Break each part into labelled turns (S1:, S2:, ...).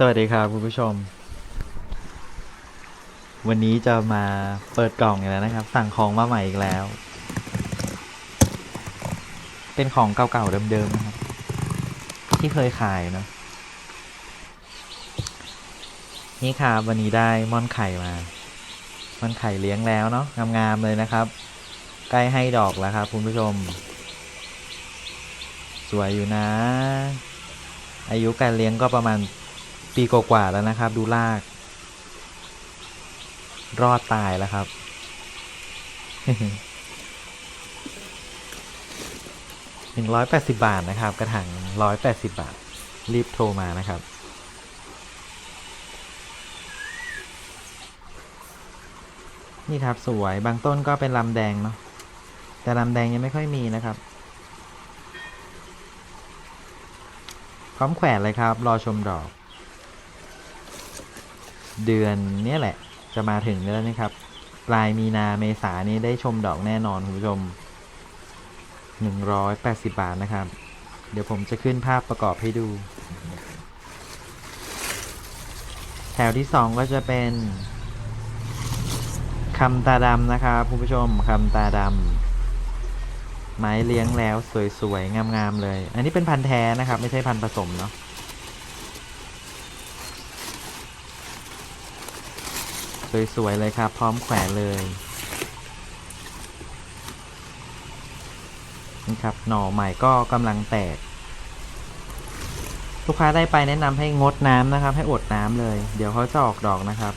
S1: สวัสดีครับคุณผู้ชม วันนี้จะมาเปิดกล่องอีกแล้วนะครับ สั่งของมาใหม่อีกแล้ว เป็นของเก่าๆเดิมๆนะครับ ที่เคยขายเนาะนี่ครับวันนี้ได้ม่อนไข่มา ม่อนไข่เลี้ยงแล้วเนาะงามๆเลยนะครับ ใกล้ให้ดอกแล้วครับคุณผู้ชม สวยอยู่นะ อายุการเลี้ยงก็ประมาณ ปีกว่าๆแล้วนะครับ ดูลาก รอดตายแล้วครับ หนึ่งร้อยแปดสิบาทนะครับ กระถางร้อยแปดสิบาท รีบโทรมานะครับนี่ครับสวยบางต้นก็เป็นลำแดงเนาะแต่ลำแดงยังไม่ค่อยมีนะครับ พร้อมแขวนเลยครับ รอชมดอก เดือนนี้แหละ จะมาถึงแล้วนะครับ ปลายมีนาเมษานี้ได้ชมดอกแน่นอนคุณผู้ชม 180 บาทนะครับ เดี๋ยวผมจะขึ้นภาพประกอบให้ดู แถวที่ 2 ก็จะเป็นคำตาดำนะครับคุณผู้ชมคำตาดำไม้เลี้ยงแล้วสวยๆ งามๆเลย อันนี้เป็นพันธุ์แท้นะครับ ไม่ใช่พันธุ์ผสมเนาะ สวยๆเลยครับ พร้อมแขวนเลยนี่ครับหน่อใหม่ก็กำลังแตก ลูกค้าได้ไปแนะนำให้งดน้ำนะครับ ให้อดน้ำเลย เดี๋ยวเขาจะออกดอกนะครับ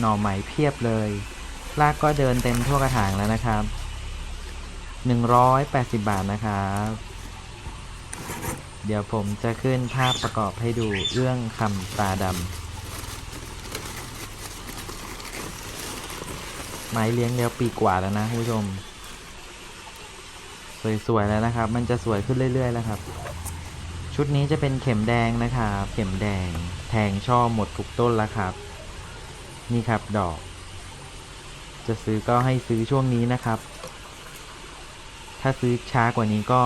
S1: หน่อใหม่เพียบเลยรากก็เดินเต็มทั่วกระถางแล้วนะครับ 180 บาทนะครับ เดี๋ยวผมจะขึ้นภาพประกอบให้ดูเรื่องคำตาดำ ไม้เลี้ยงเดียวปีกว่าแล้วนะคุณผู้ชม สวยๆแล้วนะครับ มันจะสวยขึ้นเรื่อยๆแล้วครับ ชุดนี้จะเป็นเข็มแดงนะครับเข็มแดง แทงช่อหมดทุกต้นแล้วครับ นี่ครับดอก จะซื้อก็ให้ซื้อช่วงนี้นะครับ ถ้าซื้อช้ากว่านี้ก็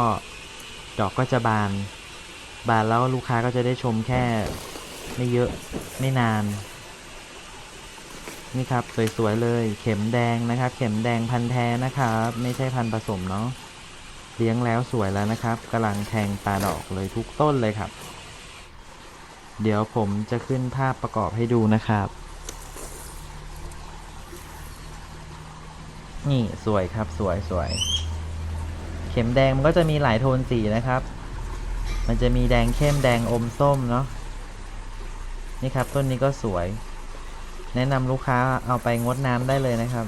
S1: ดอกก็จะบาน บานแล้วลูกค้าก็จะได้ชมแค่ไม่เยอะไม่นาน นี่ครับสวยๆเลย เข็มแดงนะครับ เข็มแดงพันแท้นะครับ ไม่ใช่พันผสมเนาะเลี้ยงแล้วสวยแล้วนะครับกำลังแทงตาดอกเลยทุกต้นเลยครับ เดี๋ยวผมจะขึ้นภาพประกอบให้ดูนะครับ นี่สวยครับสวยสวยเข็มแดงมันก็จะมีหลายโทนสีนะครับ มันจะมีแดงเข้มแดงอมส้มเนาะนี่ครับต้นนี้ก็สวย แนะนำลูกค้าเอาไปงดน้ำได้เลยนะครับ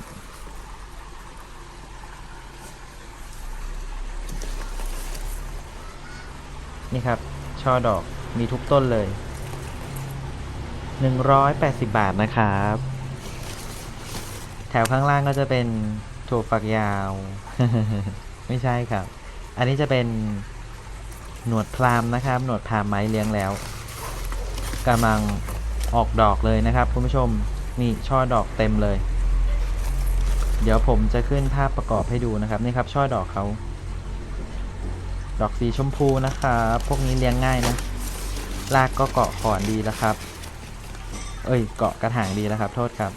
S1: นี่ครับ ช่อดอกมีทุกต้นเลย 180 บาทนะครับ แถวข้างล่างก็จะเป็นถั่วฝักยาว ไม่ใช่ครับ อันนี้จะเป็นหนวดพรามนะครับ หนวดพรามไม้เลี้ยงแล้วกำลัง ออกดอกเลยนะครับคุณผู้ชมนี่ช่อดอกเต็มเลย เดี๋ยวผมจะขึ้นภาพประกอบให้ดูนะครับนี่ครับช่อดอกเขาดอกสีชมพูนะครับพวกนี้เลี้ยงง่ายนะรากก็เกาะขอนดีแล้วครับ เอ้ยเกาะกระถางดีแล้วครับ โทษครับ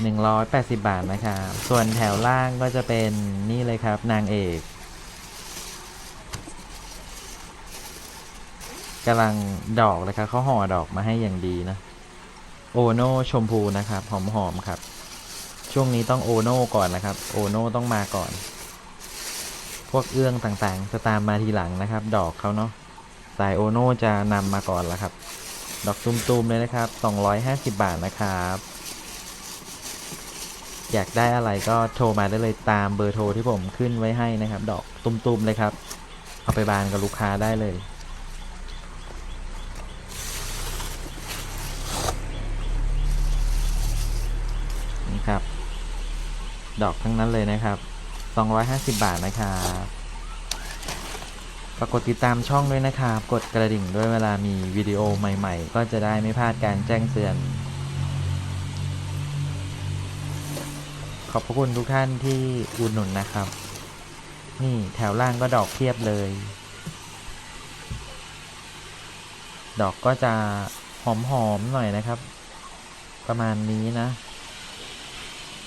S1: 180 บาทนะครับ ส่วนแถวล่างก็จะเป็นนี่เลยครับ นางเอก กำลังดอกเลยครับเขาห่อดอกมาให้อย่างดีนะ โอโน่ชมพูนะครับหอมๆครับ ช่วงนี้ต้องโอโน่ก่อนนะครับ โอโน่ต้องมาก่อน พวกเอื้องต่างๆ จะตามมาทีหลังนะครับ ดอกเขาเนาะสายโอโน่จะนำมาก่อนแล้วครับ ดอกตุ้มๆเลยนะครับ 250 บาทนะครับ อยากได้อะไรก็โทรมาได้เลยตามเบอร์โทรที่ผมขึ้นไว้ให้นะครับ ดอกตุ้มๆเลยครับ เอาไปบานกับลูกค้าได้เลย นี่ครับ ดอกทั้งนั้นเลยนะครับ 250 บาทนะครับฝากกดติดตามช่องด้วยนะครับ กดกระดิ่งด้วยเวลามีวิดีโอใหม่ ๆ ก็จะได้ไม่พลาดการแจ้งเตือน ขอบพระคุณทุกท่านที่อุดหนุนนะครับ นี่แถวล่างก็ดอกเพียบเลย ดอกก็จะหอมๆหน่อยนะครับ ประมาณนี้นะ